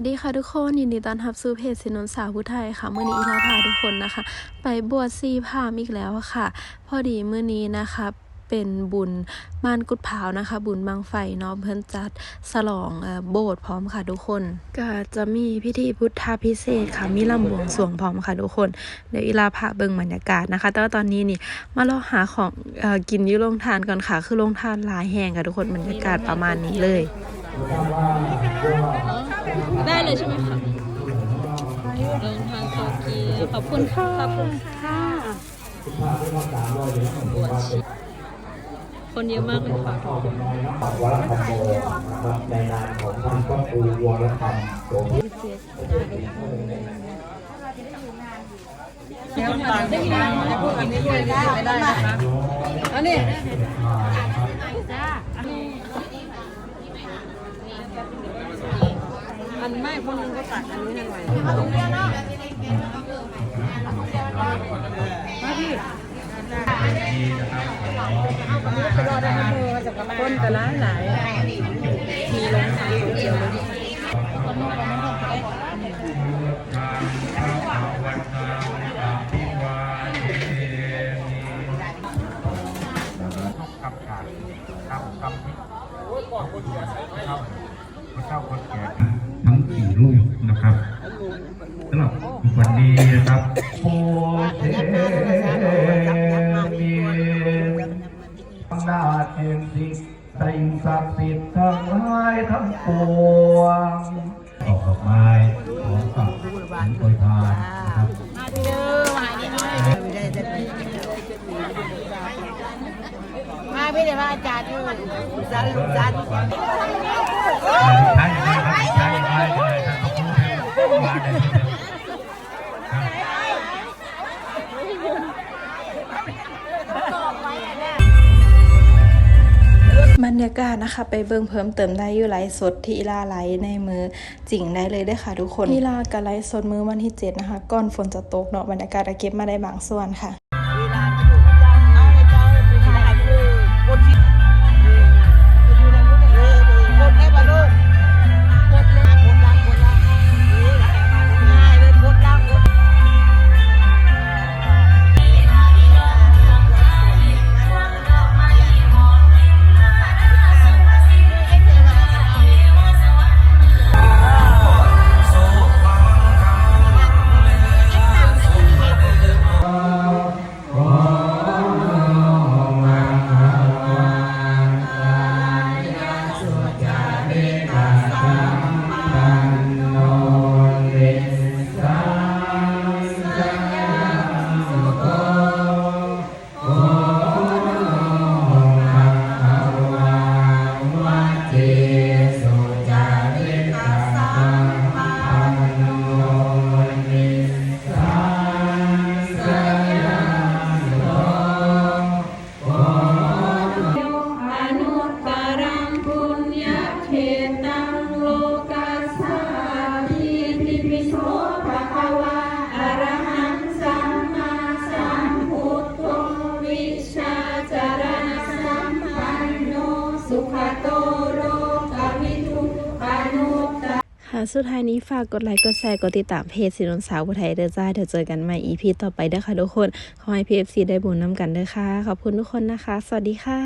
วัสดีค่ะทุกคนยินดีต้อนรับสู่เพจสินนสาวผู้ไทยค่ะมื้อนี้อีลาพาทุกคนนะคะ ไปบวชซีพามอีกแล้วค่ะ พอดีมื้อนี้นะคะเป็นบุญม่านกุดเผานะคะ บุญบังไฟเนาะเพิ่อนจัดฉลองโบสถ์พร้อมค่ะทุกคน ก็จะมีพิธีพุทธาพิเศษค่ะมีลำบวงสวงพร้อมค่ะทุกคน เดี๋ยวอีลาพาเบิ่งบรรยากาศนะคะ แต่ว่าตอนนี้นี่มาลองหาของอกินยุ่โรงทานก่อนค่ะ คือโรงทานหลายแห่งค่ะทุกคนบรรยากาศประมาณนี้เลย ได้เลยใช่ไหมคะลงทางโตเกียวขอบคุณค่ะขอบคุณค่ะคนเยอะมากเลยค่ะทุกคนวรธรรมโมนะครับในนามของท่านพระครูวรธรรมโสภิอันไม่คนนึ นไม่คนนึงก็ตักอันนี้ให้หน่อยคนแต่ละหลายมีลงทางเดียวเลยขับขาดขับขับขับพระเจ้าคนแก่ทั้ง สี่รูปนะครับสำหรับวันนี้นะครับโพเทมีนาเทียนสิสิ่งศักดิ์สิทธิ์ทั้งหลายทั้งปวงออกดอกไม้ของกับของโปรยทานนะครับมาพี่เดี๋ยวมาอาจารย์ดูจันลูกจัน รรยากาศนะคะ ไปเบิ่งเพิ่มเติมได้อยู่ไลฟ์สดที่อีลาไลฟ์ในมือจริงได้เลยได้ค่ะทุกคนอีลากับไลฟ์สดมือวันที่ 7 นะคะ ก่อนฝนจะตกเนาะบรรยากาศเก็บมาได้บางส่วนค่ะ ค่ะสุดท้ายนี้ฝากกดไลค์ กดแชร์ กดติดตามเพจสินนสาวผู้ไทยเด้อจ้าเดี๋ยวเจอกันใหม่ EP ต่อไปเด้อค่ะทุกคน ขอให้ PFC ได้บุญนำกันเด้อค่ะ ขอบคุณทุกคนนะคะ สวัสดีค่ะ